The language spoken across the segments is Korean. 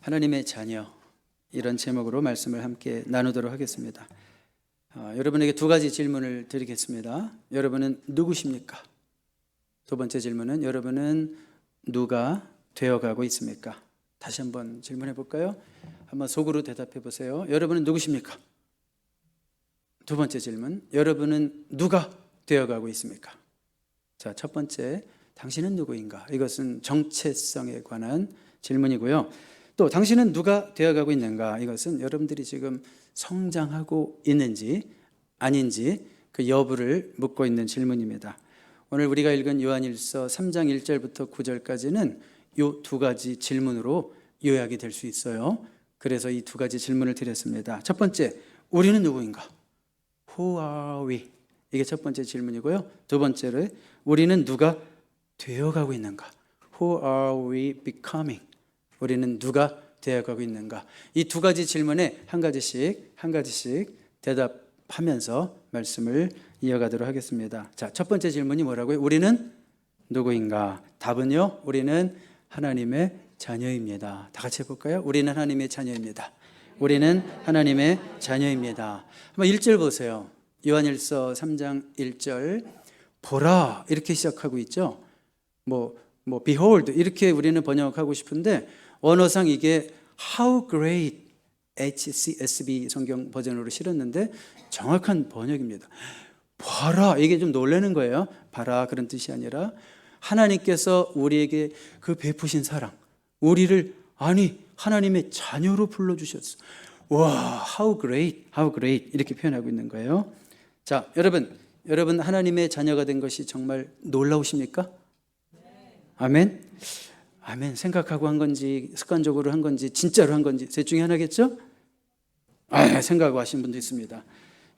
하나님의 자녀 이런 제목으로 말씀을 함께 나누도록 하겠습니다. 어, 여러분에게 두 가지 질문을 드리겠습니다. 여러분은 누구십니까? 두 번째 질문은 여러분은 누가 되어가고 있습니까? 다시 한번 질문해 볼까요? 한번 속으로 대답해 보세요. 여러분은 누구십니까? 두 번째 질문. 여러분은 누가 되어가고 있습니까? 자, 첫 번째. 당신은 누구인가? 이것은 정체성에 관한 질문이고요. 또 당신은 누가 되어가고 있는가? 이것은 여러분들이 지금 성장하고 있는지 아닌지 그 여부를 묻고 있는 질문입니다. 오늘 우리가 읽은 요한일서 3장 1절부터 9절까지는 요 두 가지 질문으로 요약이 될 수 있어요. 그래서 이 두 가지 질문을 드렸습니다. 첫 번째, 우리는 누구인가? Who are we? 이게 첫 번째 질문이고요. 두 번째로 우리는 누가 되어가고 있는가? Who are we becoming? 우리는 누가 되어가고 있는가? 이 두 가지 질문에 한 가지씩 한 가지씩 대답하면서 말씀을 이어가도록 하겠습니다. 자, 첫 번째 질문이 뭐라고요? 우리는 누구인가? 답은요. 우리는 하나님의 자녀입니다. 다 같이 해볼까요? 우리는 하나님의 자녀입니다. 우리는 하나님의 자녀입니다. 한번 1절 보세요. 요한일서 3장 1절 보라 이렇게 시작하고 있죠. 뭐, 뭐 behold 이렇게 우리는 번역하고 싶은데 원어상 이게 how great HCSB 성경 버전으로 실었는데 정확한 번역입니다. 봐라 이게 좀 놀라는 거예요. 봐라 그런 뜻이 아니라 하나님께서 우리에게 그 베푸신 사랑, 우리를 아니 하나님의 자녀로 불러 주셨어. 와, how great, how great 이렇게 표현하고 있는 거예요. 자, 여러분, 여러분 하나님의 자녀가 된 것이 정말 놀라우십니까? 아멘. 아멘. 생각하고 한 건지 습관적으로 한 건지 진짜로 한 건지 셋 중에 하나겠죠? 아, 생각하고 하신 분도 있습니다.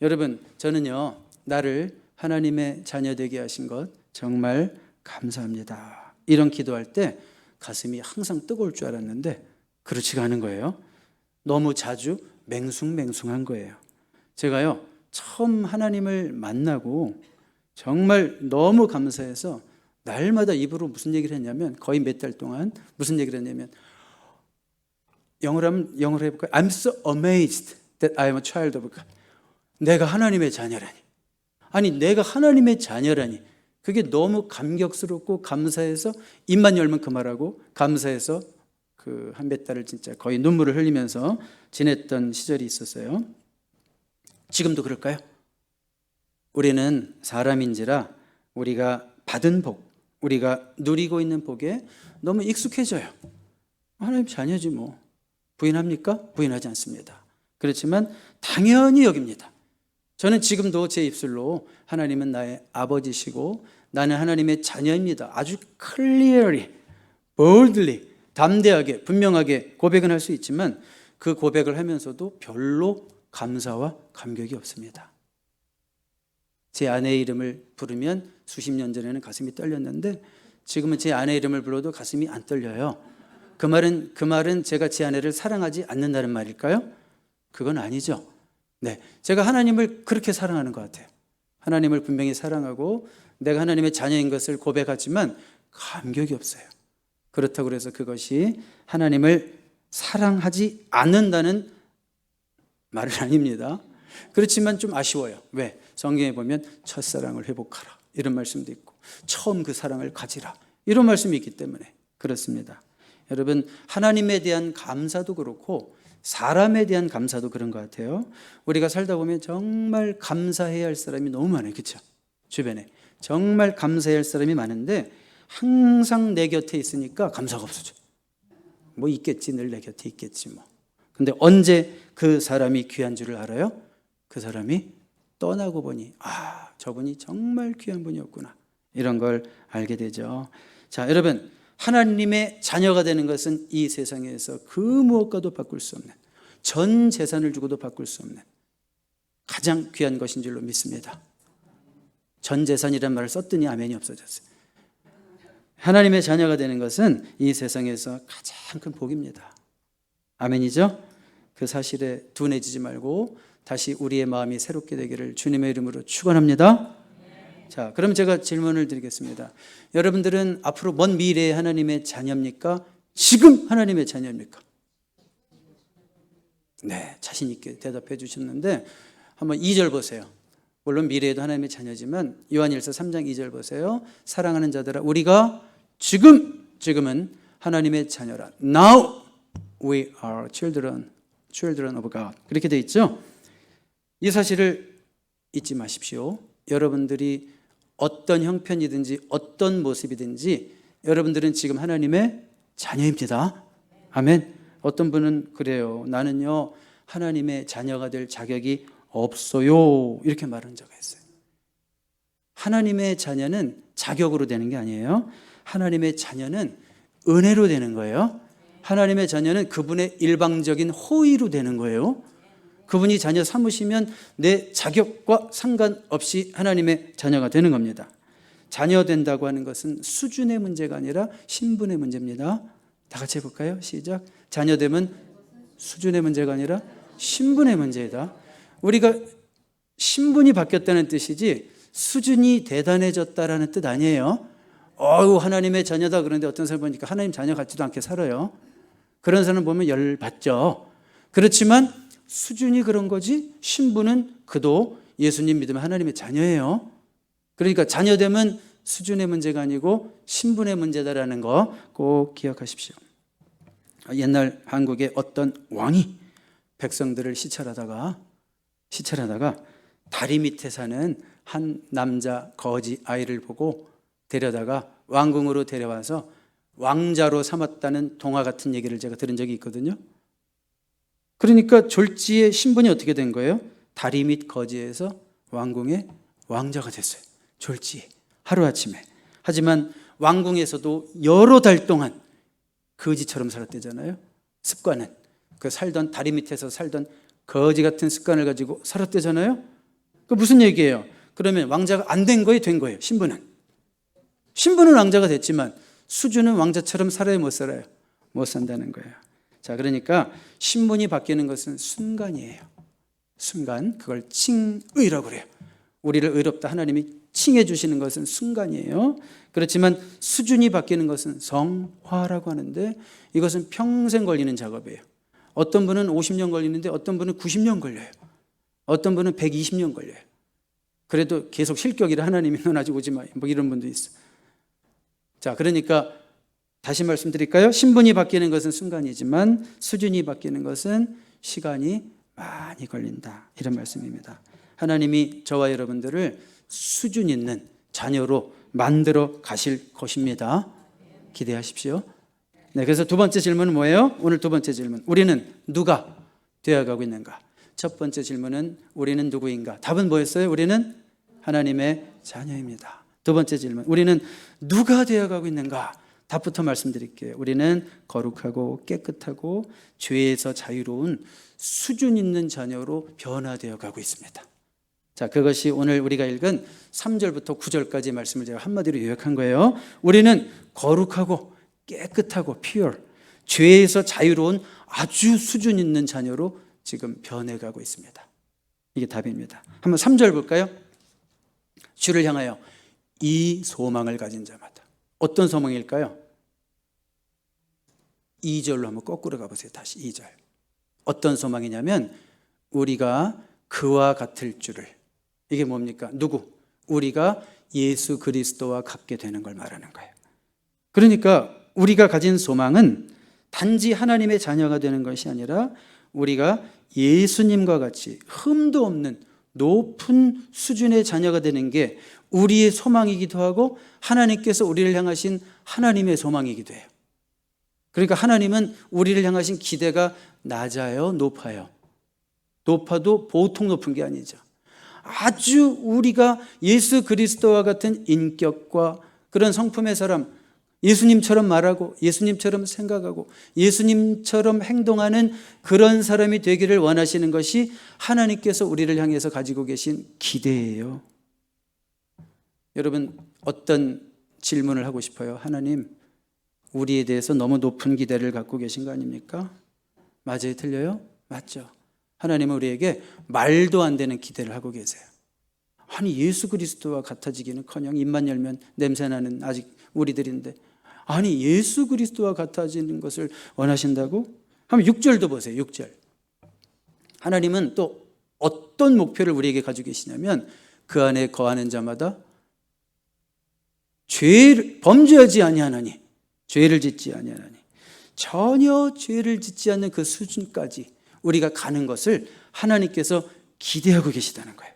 여러분, 저는요. 나를 하나님의 자녀 되게 하신 것 정말 감사합니다. 이런 기도할 때 가슴이 항상 뜨거울 줄 알았는데 그렇지가 않은 거예요. 너무 자주 맹숭맹숭한 거예요. 제가요, 처음 하나님을 만나고 정말 너무 감사해서 날마다 입으로 무슨 얘기를 했냐면 거의 몇 달 동안 무슨 얘기를 했냐면 영어로 하면 영어로 해볼까요? I'm so amazed that I am a child of God. 내가 하나님의 자녀라니. 아니 내가 하나님의 자녀라니. 그게 너무 감격스럽고 감사해서 입만 열면 그 말하고 감사해서 그 한 몇 달을 진짜 거의 눈물을 흘리면서 지냈던 시절이 있었어요. 지금도 그럴까요? 우리는 사람인지라 우리가 받은 복, 우리가 누리고 있는 복에 너무 익숙해져요. 하나님 자녀지 뭐. 부인합니까? 부인하지 않습니다. 그렇지만 당연히 여깁니다. 저는 지금도 제 입술로 하나님은 나의 아버지시고 나는 하나님의 자녀입니다. 아주 clearly, boldly, 담대하게, 분명하게 고백은 할 수 있지만 그 고백을 하면서도 별로 감사와 감격이 없습니다. 제 아내의 이름을 부르면 수십 년 전에는 가슴이 떨렸는데 지금은 제 아내 이름을 불러도 가슴이 안 떨려요. 그 말은 그 말은 제가 제 아내를 사랑하지 않는다는 말일까요? 그건 아니죠. 네. 제가 하나님을 그렇게 사랑하는 것 같아요. 하나님을 분명히 사랑하고 내가 하나님의 자녀인 것을 고백하지만 감격이 없어요. 그렇다고 해서 그것이 하나님을 사랑하지 않는다는 말은 아닙니다. 그렇지만 좀 아쉬워요. 왜? 성경에 보면 첫사랑을 회복하라. 이런 말씀도 있고, 처음 그 사랑을 가지라. 이런 말씀이 있기 때문에 그렇습니다. 여러분, 하나님에 대한 감사도 그렇고, 사람에 대한 감사도 그런 것 같아요. 우리가 살다 보면 정말 감사해야 할 사람이 너무 많아요. 그렇죠? 주변에. 정말 감사해야 할 사람이 많은데, 항상 내 곁에 있으니까 감사가 없어져. 뭐 있겠지, 늘 내 곁에 있겠지 뭐. 근데 언제 그 사람이 귀한 줄을 알아요? 그 사람이 떠나고 보니 아 저분이 정말 귀한 분이었구나 이런 걸 알게 되죠. 자 여러분 하나님의 자녀가 되는 것은 이 세상에서 그 무엇과도 바꿀 수 없는 전 재산을 주고도 바꿀 수 없는 가장 귀한 것인 줄로 믿습니다. 전 재산이란 말을 썼더니 아멘이 없어졌어요. 하나님의 자녀가 되는 것은 이 세상에서 가장 큰 복입니다. 아멘이죠? 그 사실에 둔해지지 말고 다시 우리의 마음이 새롭게 되기를 주님의 이름으로 축원합니다. 자, 그럼 제가 질문을 드리겠습니다. 여러분들은 앞으로 먼 미래에 하나님의 자녀입니까? 지금 하나님의 자녀입니까? 네, 자신 있게 대답해 주셨는데 한번 2절 보세요. 물론 미래에도 하나님의 자녀지만 요한일서 3장 2절 보세요. 사랑하는 자들아 우리가 지금 지금은 하나님의 자녀라. Now we are children children of God. 그렇게 돼 있죠? 이 사실을 잊지 마십시오. 여러분들이 어떤 형편이든지 어떤 모습이든지 여러분들은 지금 하나님의 자녀입니다. 아멘. 어떤 분은 그래요. 나는요, 하나님의 자녀가 될 자격이 없어요. 이렇게 말한 적가 있어요. 하나님의 자녀는 자격으로 되는 게 아니에요. 하나님의 자녀는 은혜로 되는 거예요. 하나님의 자녀는 그분의 일방적인 호의로 되는 거예요. 그분이 자녀 삼으시면 내 자격과 상관없이 하나님의 자녀가 되는 겁니다. 자녀 된다고 하는 것은 수준의 문제가 아니라 신분의 문제입니다. 다 같이 해볼까요? 시작. 자녀 되면 수준의 문제가 아니라 신분의 문제이다. 우리가 신분이 바뀌었다는 뜻이지 수준이 대단해졌다라는 뜻 아니에요. 어우 하나님의 자녀다 그런데 어떤 사람 보니까 하나님 자녀 같지도 않게 살아요. 그런 사람 보면 열 받죠. 그렇지만 수준이 그런 거지 신분은 그도 예수님 믿으면 하나님의 자녀예요. 그러니까 자녀 되면 수준의 문제가 아니고 신분의 문제다라는 거 꼭 기억하십시오. 옛날 한국의 어떤 왕이 백성들을 시찰하다가 시찰하다가 다리 밑에 사는 한 남자 거지 아이를 보고 데려다가 왕궁으로 데려와서 왕자로 삼았다는 동화 같은 얘기를 제가 들은 적이 있거든요. 그러니까 졸지의 신분이 어떻게 된 거예요? 다리 밑 거지에서 왕궁의 왕자가 됐어요. 졸지 하루아침에. 하지만 왕궁에서도 여러 달 동안 거지처럼 살았대잖아요. 습관은 그 살던 다리 밑에서 살던 거지 같은 습관을 가지고 살았대잖아요. 그 무슨 얘기예요? 그러면 왕자가 안 된 거예요, 된 거예요? 신분은 신분은 왕자가 됐지만 수준은 왕자처럼 살아야 못 살아요. 못 산다는 거예요. 자, 그러니까 신분이 바뀌는 것은 순간이에요. 순간 그걸 칭의라고 그래요. 우리를 의롭다 하나님이 칭해 주시는 것은 순간이에요. 그렇지만 수준이 바뀌는 것은 성화라고 하는데 이것은 평생 걸리는 작업이에요. 어떤 분은 50년 걸리는데 어떤 분은 90년 걸려요. 어떤 분은 120년 걸려요. 그래도 계속 실격이라 하나님이 넌 아직 오지 마. 뭐 이런 분도 있어. 자, 그러니까 다시 말씀드릴까요? 신분이 바뀌는 것은 순간이지만 수준이 바뀌는 것은 시간이 많이 걸린다. 이런 말씀입니다. 하나님이 저와 여러분들을 수준 있는 자녀로 만들어 가실 것입니다. 기대하십시오. 네, 그래서 두 번째 질문은 뭐예요? 오늘 두 번째 질문. 우리는 누가 되어가고 있는가? 첫 번째 질문은 우리는 누구인가? 답은 뭐였어요? 우리는 하나님의 자녀입니다. 두 번째 질문. 우리는 누가 되어가고 있는가? 답부터 말씀드릴게요. 우리는 거룩하고 깨끗하고 죄에서 자유로운 수준 있는 자녀로 변화되어 가고 있습니다. 자, 그것이 오늘 우리가 읽은 3절부터 9절까지 말씀을 제가 한마디로 요약한 거예요. 우리는 거룩하고 깨끗하고 pure, 죄에서 자유로운 아주 수준 있는 자녀로 지금 변해가고 있습니다. 이게 답입니다. 한번 3절 볼까요? 주를 향하여 이 소망을 가진 자마다. 어떤 소망일까요? 2절로 한번 거꾸로 가보세요. 다시 2절. 어떤 소망이냐면 우리가 그와 같을 줄을. 이게 뭡니까? 누구? 우리가 예수 그리스도와 같게 되는 걸 말하는 거예요. 그러니까 우리가 가진 소망은 단지 하나님의 자녀가 되는 것이 아니라 우리가 예수님과 같이 흠도 없는 높은 수준의 자녀가 되는 게 우리의 소망이기도 하고 하나님께서 우리를 향하신 하나님의 소망이기도 해요. 그러니까 하나님은 우리를 향하신 기대가 낮아요, 높아요. 높아도 보통 높은 게 아니죠. 아주 우리가 예수 그리스도와 같은 인격과 그런 성품의 사람, 예수님처럼 말하고 예수님처럼 생각하고 예수님처럼 행동하는 그런 사람이 되기를 원하시는 것이 하나님께서 우리를 향해서 가지고 계신 기대예요. 여러분 어떤 질문을 하고 싶어요? 하나님 우리에 대해서 너무 높은 기대를 갖고 계신 거 아닙니까? 맞아요, 틀려요? 맞죠. 하나님은 우리에게 말도 안 되는 기대를 하고 계세요. 아니 예수 그리스도와 같아지기는커녕 입만 열면 냄새나는 아직 우리들인데 아니 예수 그리스도와 같아지는 것을 원하신다고? 한번 6절도 보세요. 6절. 하나님은 또 어떤 목표를 우리에게 가지고 계시냐면 그 안에 거하는 자마다 죄를 범죄하지 아니하나니 죄를 짓지 아니하나니 전혀 죄를 짓지 않는 그 수준까지 우리가 가는 것을 하나님께서 기대하고 계시다는 거예요.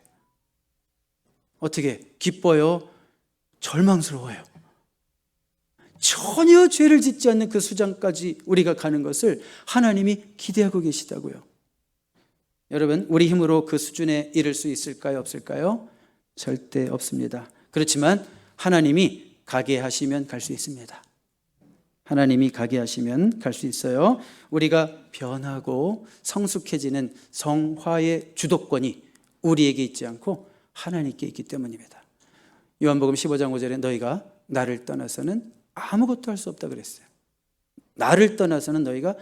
어떻게 기뻐요? 절망스러워요. 전혀 죄를 짓지 않는 그 수장까지 우리가 가는 것을 하나님이 기대하고 계시다고요. 여러분, 우리 힘으로 그 수준에 이를 수 있을까요? 없을까요? 절대 없습니다. 그렇지만 하나님이 가게 하시면 갈 수 있습니다. 하나님이 가게 하시면 갈 수 있어요. 우리가 변하고 성숙해지는 성화의 주도권이 우리에게 있지 않고 하나님께 있기 때문입니다. 요한복음 15장 5절에 너희가 나를 떠나서는 아무것도 할 수 없다 그랬어요. 나를 떠나서는 너희가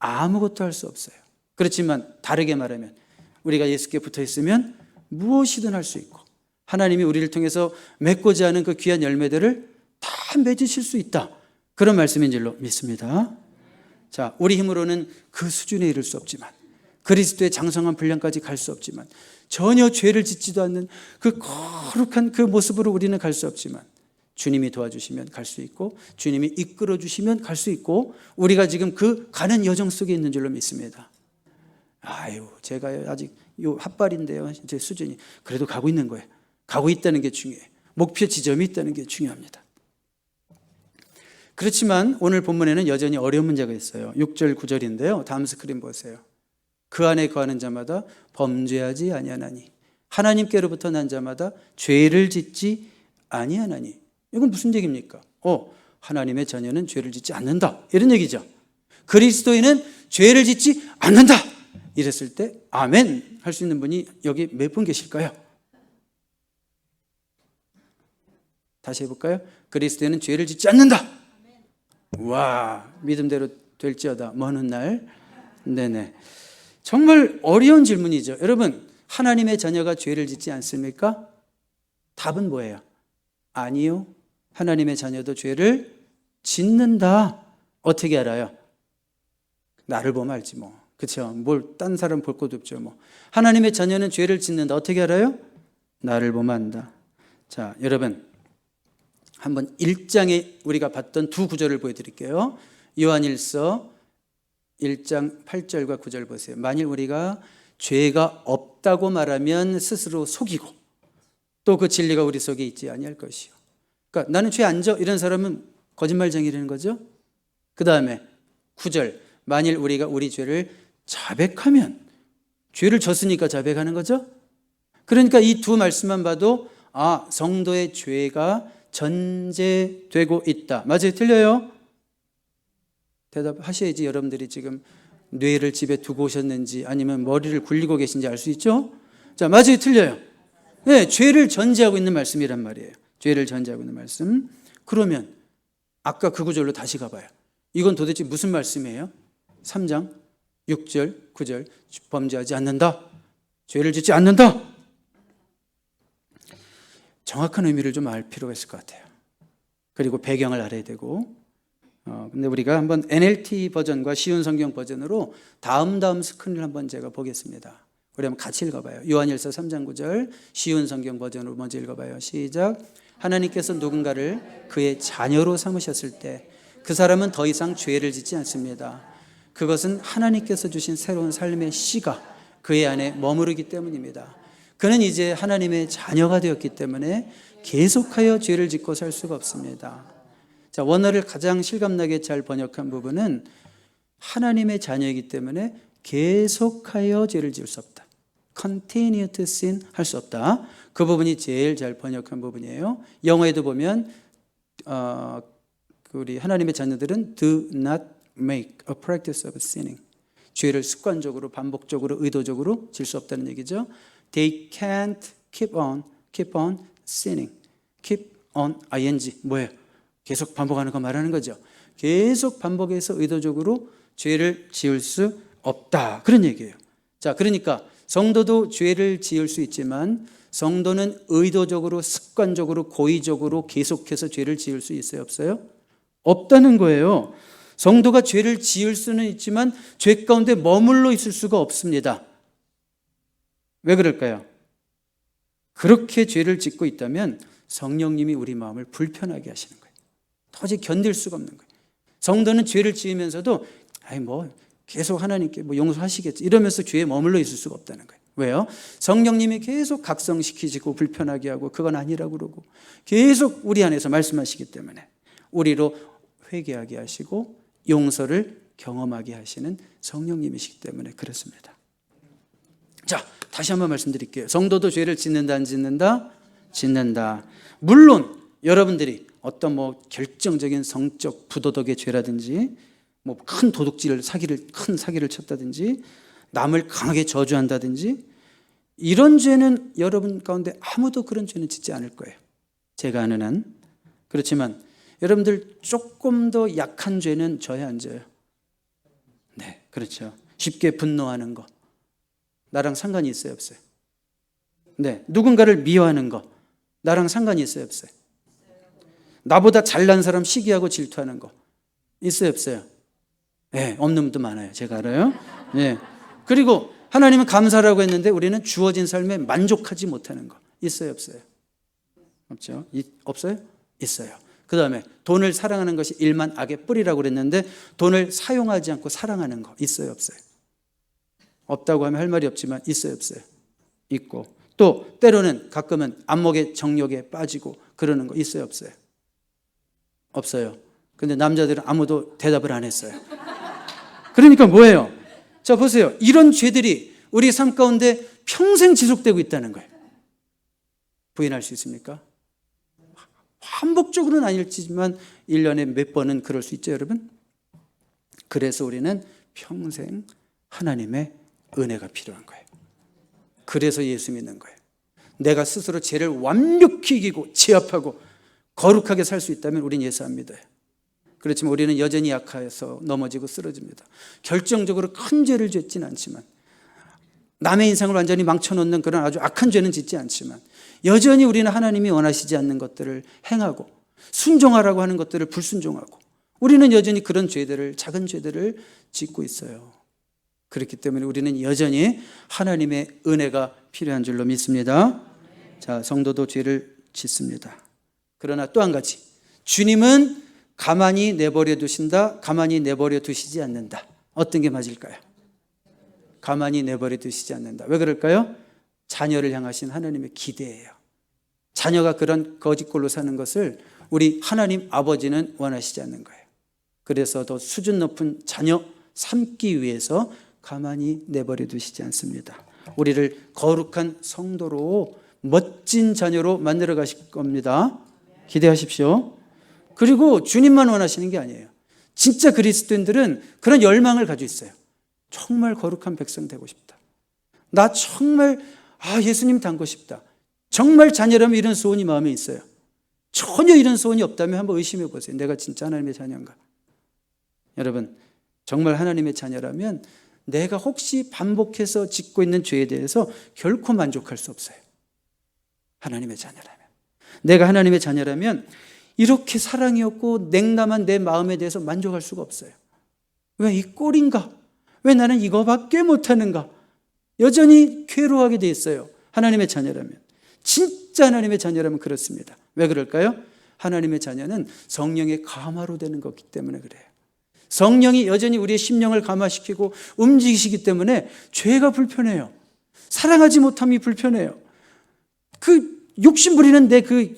아무것도 할 수 없어요. 그렇지만 다르게 말하면 우리가 예수께 붙어 있으면 무엇이든 할 수 있고 하나님이 우리를 통해서 맺고자 하는 그 귀한 열매들을 다 맺으실 수 있다. 그런 말씀인 줄로 믿습니다. 자, 우리 힘으로는 그 수준에 이를 수 없지만 그리스도의 장성한 분량까지 갈 수 없지만 전혀 죄를 짓지도 않는 그 거룩한 그 모습으로 우리는 갈 수 없지만 주님이 도와주시면 갈 수 있고 주님이 이끌어 주시면 갈 수 있고 우리가 지금 그 가는 여정 속에 있는 줄로 믿습니다. 아유, 제가 아직 요 핫발인데요. 제 수준이 그래도 가고 있는 거예요. 가고 있다는 게 중요해요. 목표 지점이 있다는 게 중요합니다. 그렇지만 오늘 본문에는 여전히 어려운 문제가 있어요. 6절 9절인데요. 다음 스크린 보세요. 그 안에 거하는 자마다 범죄하지 아니하나니 하나님께로부터 난 자마다 죄를 짓지 아니하나니 이건 무슨 얘기입니까? 어, 하나님의 자녀는 죄를 짓지 않는다. 이런 얘기죠. 그리스도인은 죄를 짓지 않는다. 이랬을 때 아멘 할 수 있는 분이 여기 몇 분 계실까요? 다시 해볼까요? 그리스도인은 죄를 짓지 않는다. 와, 믿음대로 될지어다. 먼 날. 네네. 정말 어려운 질문이죠. 여러분, 하나님의 자녀가 죄를 짓지 않습니까? 답은 뭐예요? 아니요. 하나님의 자녀도 죄를 짓는다. 어떻게 알아요? 나를 보면 알지 뭐. 그렇죠? 뭘 딴 사람 볼 것도 없죠 뭐. 하나님의 자녀는 죄를 짓는다. 어떻게 알아요? 나를 보면 안다. 자, 여러분. 한번 1장에 우리가 봤던 두 구절을 보여드릴게요. 요한일서 1장 8절과 9절 보세요. 만일 우리가 죄가 없다고 말하면 스스로 속이고 또 그 진리가 우리 속에 있지 아니할 것이요. 그러니까 나는 죄 안 져. 이런 사람은 거짓말쟁이라는 거죠. 그 다음에 9절. 만일 우리가 우리 죄를 자백하면 죄를 졌으니까 자백하는 거죠. 그러니까 이 두 말씀만 봐도 아, 성도의 죄가 전제되고 있다. 맞아요? 틀려요? 대답하셔야지 여러분들이 지금 뇌를 집에 두고 오셨는지 아니면 머리를 굴리고 계신지 알 수 있죠? 자, 맞아요? 틀려요? 네, 죄를 전제하고 있는 말씀이란 말이에요. 죄를 전제하고 있는 말씀. 그러면 아까 그 구절로 다시 가봐요. 이건 도대체 무슨 말씀이에요? 3장 6절, 9절 범죄하지 않는다. 죄를 짓지 않는다. 정확한 의미를 좀 알 필요가 있을 것 같아요. 그리고 배경을 알아야 되고. 어, 근데 우리가 한번 NLT 버전과 쉬운 성경 버전으로 다음 다음 스크린을 한번 제가 보겠습니다. 우리 한번 같이 읽어봐요. 요한일서 3장 9절 쉬운 성경 버전으로 먼저 읽어봐요. 시작. 하나님께서 누군가를 그의 자녀로 삼으셨을 때 그 사람은 더 이상 죄를 짓지 않습니다. 그것은 하나님께서 주신 새로운 삶의 씨가 그의 안에 머무르기 때문입니다. 그는 이제 하나님의 자녀가 되었기 때문에 계속하여 죄를 짓고 살 수가 없습니다. 자, 원어를 가장 실감나게 잘 번역한 부분은 하나님의 자녀이기 때문에 계속하여 죄를 지을 수 없다. continue to sin 할 수 없다. 그 부분이 제일 잘 번역한 부분이에요. 영어에도 보면 어, 우리 하나님의 자녀들은 do not make a practice of sinning. 죄를 습관적으로 반복적으로 의도적으로 질 수 없다는 얘기죠. They can't keep on keep on sinning. keep on ing 뭐예요? 계속 반복하는 거 말하는 거죠. 계속 반복해서 의도적으로 죄를 지을 수 없다. 그런 얘기예요. 자, 그러니까 성도도 죄를 지을 수 있지만 성도는 의도적으로 습관적으로 고의적으로 계속해서 죄를 지을 수 있어요, 없어요? 없다는 거예요. 성도가 죄를 지을 수는 있지만 죄 가운데 머물러 있을 수가 없습니다. 왜 그럴까요? 그렇게 죄를 짓고 있다면 성령님이 우리 마음을 불편하게 하시는 거예요. 도저히 견딜 수가 없는 거예요. 성도는 죄를 지으면서도 아이 뭐 계속 하나님께 뭐 용서하시겠지 이러면서 죄에 머물러 있을 수가 없다는 거예요. 왜요? 성령님이 계속 각성시키시고 불편하게 하고 그건 아니라고 그러고 계속 우리 안에서 말씀하시기 때문에 우리로 회개하게 하시고 용서를 경험하게 하시는 성령님이시기 때문에 그렇습니다. 자, 다시 한번 말씀드릴게요. 성도도 죄를 짓는다 안 짓는다? 짓는다. 물론 여러분들이 어떤 뭐 결정적인 성적 부도덕의 죄라든지 뭐 큰 도둑질 사기를 큰 사기를 쳤다든지 남을 강하게 저주한다든지 이런 죄는 여러분 가운데 아무도 그런 죄는 짓지 않을 거예요. 제가 아는 한. 그렇지만 여러분들 조금 더 약한 죄는 저에 안 져요. 네, 그렇죠. 쉽게 분노하는 거. 나랑 상관이 있어요, 없어요? 네, 누군가를 미워하는 거. 나랑 상관이 있어요, 없어요? 나보다 잘난 사람 시기하고 질투하는 거. 있어요, 없어요? 네, 없는 분도 많아요. 제가 알아요. 네. 그리고 하나님은 감사라고 했는데 우리는 주어진 삶에 만족하지 못하는 거. 있어요, 없어요? 없죠? 이- 없어요? 있어요. 그 다음에 돈을 사랑하는 것이 일만 악의 뿌리라고 그랬는데 돈을 사용하지 않고 사랑하는 거. 있어요, 없어요? 없다고 하면 할 말이 없지만 있어요, 없어요? 있고. 또 때로는 가끔은 안목의 정욕에 빠지고 그러는 거 있어요, 없어요? 없어요. 근데 남자들은 아무도 대답을 안 했어요. 그러니까 뭐예요? 자, 보세요. 이런 죄들이 우리 삶 가운데 평생 지속되고 있다는 거예요. 부인할 수 있습니까? 반복적으로는 아닐지만 1년에 몇 번은 그럴 수 있죠, 여러분? 그래서 우리는 평생 하나님의 은혜가 필요한 거예요. 그래서 예수 믿는 거예요. 내가 스스로 죄를 완벽히 이기고 제압하고 거룩하게 살 수 있다면 우린 예수 안 믿어요. 그렇지만 우리는 여전히 약해서 넘어지고 쓰러집니다. 결정적으로 큰 죄를 짓진 않지만 남의 인생을 완전히 망쳐놓는 그런 아주 악한 죄는 짓지 않지만 여전히 우리는 하나님이 원하시지 않는 것들을 행하고 순종하라고 하는 것들을 불순종하고 우리는 여전히 그런 죄들을 작은 죄들을 짓고 있어요. 그렇기 때문에 우리는 여전히 하나님의 은혜가 필요한 줄로 믿습니다. 자, 성도도 죄를 짓습니다. 그러나 또 한 가지. 주님은 가만히 내버려 두신다, 가만히 내버려 두시지 않는다. 어떤 게 맞을까요? 가만히 내버려 두시지 않는다. 왜 그럴까요? 자녀를 향하신 하나님의 기대예요. 자녀가 그런 거짓골로 사는 것을 우리 하나님 아버지는 원하시지 않는 거예요. 그래서 더 수준 높은 자녀 삼기 위해서 가만히 내버려 두시지 않습니다. 우리를 거룩한 성도로 멋진 자녀로 만들어 가실 겁니다. 기대하십시오. 그리고 주님만 원하시는 게 아니에요. 진짜 그리스도인들은 그런 열망을 가지고 있어요. 정말 거룩한 백성 되고 싶다. 나 정말 아 예수님 닮고 싶다. 정말 자녀라면 이런 소원이 마음에 있어요. 전혀 이런 소원이 없다면 한번 의심해 보세요. 내가 진짜 하나님의 자녀인가? 여러분 정말 하나님의 자녀라면 내가 혹시 반복해서 짓고 있는 죄에 대해서 결코 만족할 수 없어요. 하나님의 자녀라면. 내가 하나님의 자녀라면 이렇게 사랑이 없고 냉담한 내 마음에 대해서 만족할 수가 없어요. 왜 이 꼴인가? 왜 나는 이거밖에 못하는가? 여전히 괴로워하게 돼 있어요. 하나님의 자녀라면. 진짜 하나님의 자녀라면 그렇습니다. 왜 그럴까요? 하나님의 자녀는 성령의 감화로 되는 거기 때문에 그래요. 성령이 여전히 우리의 심령을 감화시키고 움직이시기 때문에 죄가 불편해요. 사랑하지 못함이 불편해요. 그 욕심 부리는 내 그,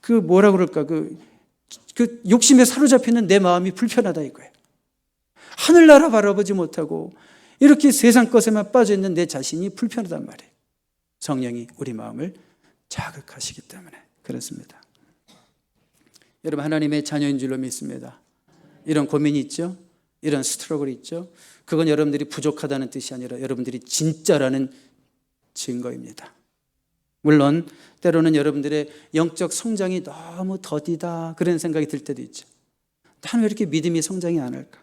그 뭐라 그럴까, 그, 그 욕심에 사로잡히는 내 마음이 불편하다 이거예요. 하늘나라 바라보지 못하고 이렇게 세상 것에만 빠져 있는 내 자신이 불편하단 말이에요. 성령이 우리 마음을 자극하시기 때문에 그렇습니다. 여러분 하나님의 자녀인 줄로 믿습니다. 이런 고민이 있죠? 이런 스트러글이 있죠? 그건 여러분들이 부족하다는 뜻이 아니라 여러분들이 진짜라는 증거입니다. 물론 때로는 여러분들의 영적 성장이 너무 더디다 그런 생각이 들 때도 있죠. 나는 왜 이렇게 믿음이 성장이 안 할까?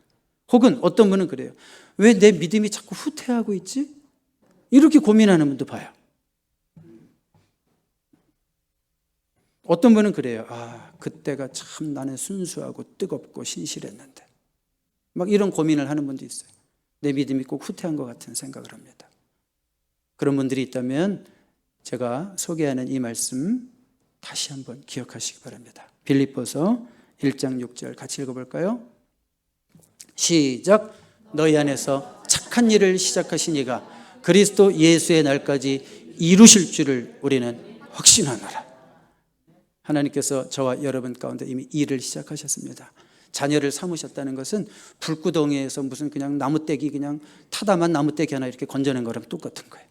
혹은 어떤 분은 그래요. 왜 내 믿음이 자꾸 후퇴하고 있지? 이렇게 고민하는 분도 봐요. 어떤 분은 그래요. 아, 그때가 참 나는 순수하고 뜨겁고 신실했는데. 막 이런 고민을 하는 분도 있어요. 내 믿음이 꼭 후퇴한 것 같은 생각을 합니다. 그런 분들이 있다면 제가 소개하는 이 말씀 다시 한번 기억하시기 바랍니다. 빌립보서 1장 6절 같이 읽어볼까요? 시작. 너희 안에서 착한 일을 시작하신 이가 그리스도 예수의 날까지 이루실 줄을 우리는 확신하노라. 하나님께서 저와 여러분 가운데 이미 일을 시작하셨습니다. 자녀를 삼으셨다는 것은 불구덩이에서 무슨 그냥 나무떼기 그냥 타다만 나무떼기 하나 이렇게 건져낸 거랑 똑같은 거예요.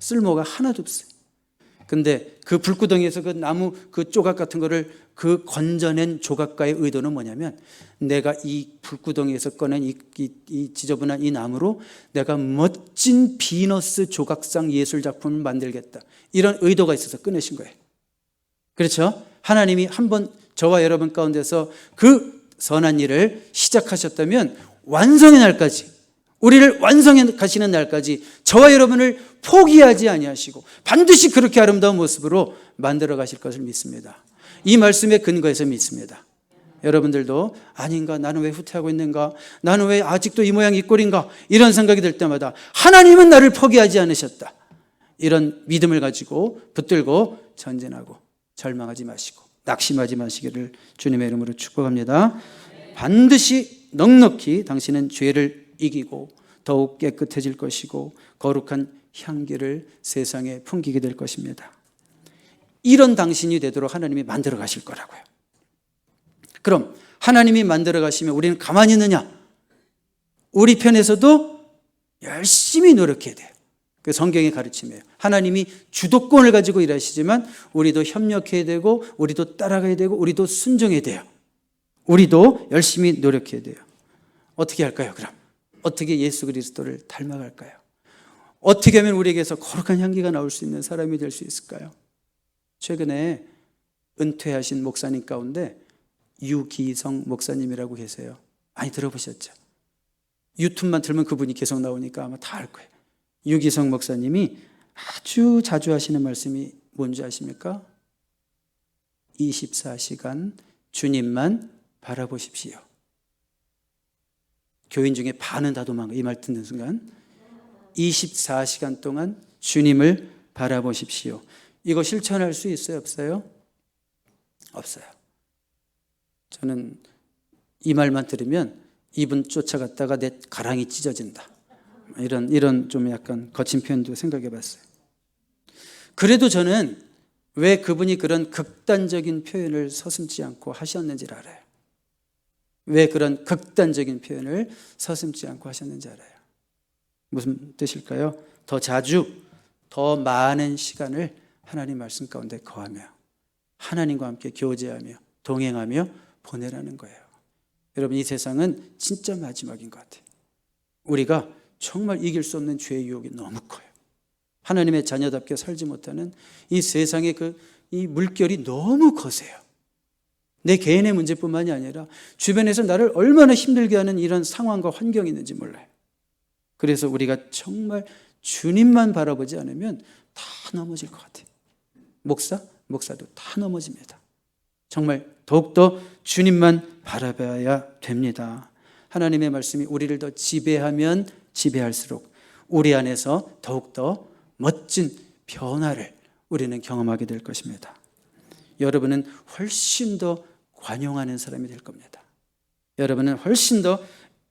쓸모가 하나도 없어요. 근데 그 불구덩이에서 그 나무 그 조각 같은 거를 그 건져낸 조각가의 의도는 뭐냐면 내가 이 불구덩이에서 꺼낸 이, 이, 이 지저분한 이 나무로 내가 멋진 비너스 조각상 예술 작품을 만들겠다. 이런 의도가 있어서 꺼내신 거예요. 그렇죠? 하나님이 한번 저와 여러분 가운데서 그 선한 일을 시작하셨다면 완성의 날까지 우리를 완성해 가시는 날까지 저와 여러분을 포기하지 아니하시고 반드시 그렇게 아름다운 모습으로 만들어 가실 것을 믿습니다. 이 말씀에 근거해서 믿습니다. 여러분들도 아닌가 나는 왜 후퇴하고 있는가 나는 왜 아직도 이 모양 이 꼴인가 이런 생각이 들 때마다 하나님은 나를 포기하지 않으셨다. 이런 믿음을 가지고 붙들고 전진하고 절망하지 마시고 낙심하지 마시기를 주님의 이름으로 축복합니다. 반드시 넉넉히 당신은 죄를 이기고 더욱 깨끗해질 것이고 거룩한 향기를 세상에 풍기게 될 것입니다. 이런 당신이 되도록 하나님이 만들어 가실 거라고요. 그럼 하나님이 만들어 가시면 우리는 가만히 있느냐? 우리 편에서도 열심히 노력해야 돼요. 그 성경의 가르침이에요. 하나님이 주도권을 가지고 일하시지만 우리도 협력해야 되고 우리도 따라가야 되고 우리도 순종해야 돼요. 우리도 열심히 노력해야 돼요. 어떻게 할까요, 그럼? 어떻게 예수 그리스도를 닮아갈까요? 어떻게 하면 우리에게서 거룩한 향기가 나올 수 있는 사람이 될 수 있을까요? 최근에 은퇴하신 목사님 가운데 유기성 목사님이라고 계세요. 많이 들어보셨죠? 유튜브만 들면 그분이 계속 나오니까 아마 다 알 거예요. 유기성 목사님이 아주 자주 하시는 말씀이 뭔지 아십니까? 24시간 주님만 바라보십시오. 교인 중에 반은 다 도망가. 이 말 듣는 순간. 24시간 동안 주님을 바라보십시오. 이거 실천할 수 있어요? 없어요? 없어요. 저는 이 말만 들으면 이분 쫓아갔다가 내 가랑이 찢어진다. 이런, 이런 좀 약간 거친 표현도 생각해 봤어요. 그래도 저는 왜 그분이 그런 극단적인 표현을 서슴지 않고 하셨는지를 알아요. 왜 그런 극단적인 표현을 서슴지 않고 하셨는지 알아요. 무슨 뜻일까요? 더 자주, 더 많은 시간을 하나님 말씀 가운데 거하며 하나님과 함께 교제하며 동행하며 보내라는 거예요. 여러분, 이 세상은 진짜 마지막인 것 같아요. 우리가 정말 이길 수 없는 죄의 유혹이 너무 커요. 하나님의 자녀답게 살지 못하는 이 세상의 그, 이 물결이 너무 거세요. 내 개인의 문제뿐만이 아니라 주변에서 나를 얼마나 힘들게 하는 이런 상황과 환경이 있는지 몰라요. 그래서 우리가 정말 주님만 바라보지 않으면 다 넘어질 것 같아요. 목사? 목사도 다 넘어집니다. 정말 더욱더 주님만 바라봐야 됩니다. 하나님의 말씀이 우리를 더 지배하면 지배할수록 우리 안에서 더욱더 멋진 변화를 우리는 경험하게 될 것입니다. 여러분은 훨씬 더 관용하는 사람이 될 겁니다. 여러분은 훨씬 더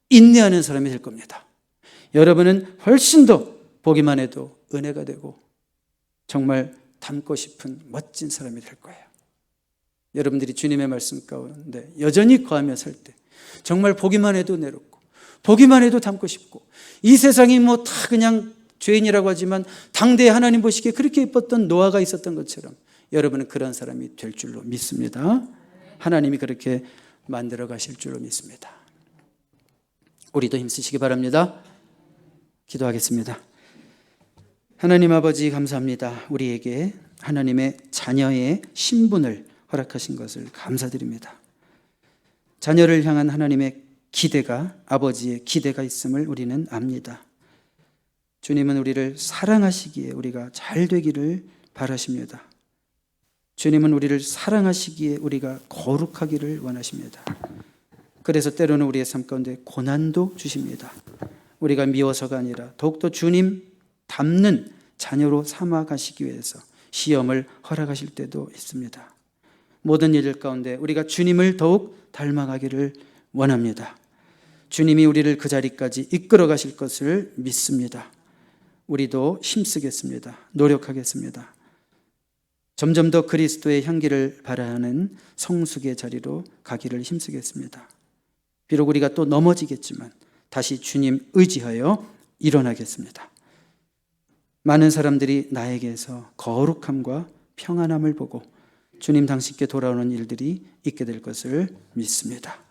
인내하는 사람이 될 겁니다. 여러분은 훨씬 더 보기만 해도 은혜가 되고 정말 닮고 싶은 멋진 사람이 될 거예요. 여러분들이 주님의 말씀 가운데 여전히 거하며 살 때 정말 보기만 해도 내롭고 보기만 해도 닮고 싶고 이 세상이 뭐 다 그냥 죄인이라고 하지만 당대에 하나님 보시기에 그렇게 예뻤던 노아가 있었던 것처럼 여러분은 그런 사람이 될 줄로 믿습니다. 하나님이 그렇게 만들어 가실 줄로 믿습니다. 우리도 힘쓰시기 바랍니다. 기도하겠습니다. 하나님 아버지 감사합니다. 우리에게 하나님의 자녀의 신분을 허락하신 것을 감사드립니다. 자녀를 향한 하나님의 기대가 아버지의 기대가 있음을 우리는 압니다. 주님은 우리를 사랑하시기에 우리가 잘 되기를 바라십니다. 주님은 우리를 사랑하시기에 우리가 거룩하기를 원하십니다. 그래서 때로는 우리의 삶 가운데 고난도 주십니다. 우리가 미워서가 아니라 더욱더 주님 닮는 자녀로 삼아 가시기 위해서 시험을 허락하실 때도 있습니다. 모든 일 가운데 우리가 주님을 더욱 닮아가기를 원합니다. 주님이 우리를 그 자리까지 이끌어 가실 것을 믿습니다. 우리도 힘쓰겠습니다. 노력하겠습니다. 점점 더 그리스도의 향기를 발하는 성숙의 자리로 가기를 힘쓰겠습니다. 비록 우리가 또 넘어지겠지만 다시 주님 의지하여 일어나겠습니다. 많은 사람들이 나에게서 거룩함과 평안함을 보고 주님 당신께 돌아오는 일들이 있게 될 것을 믿습니다.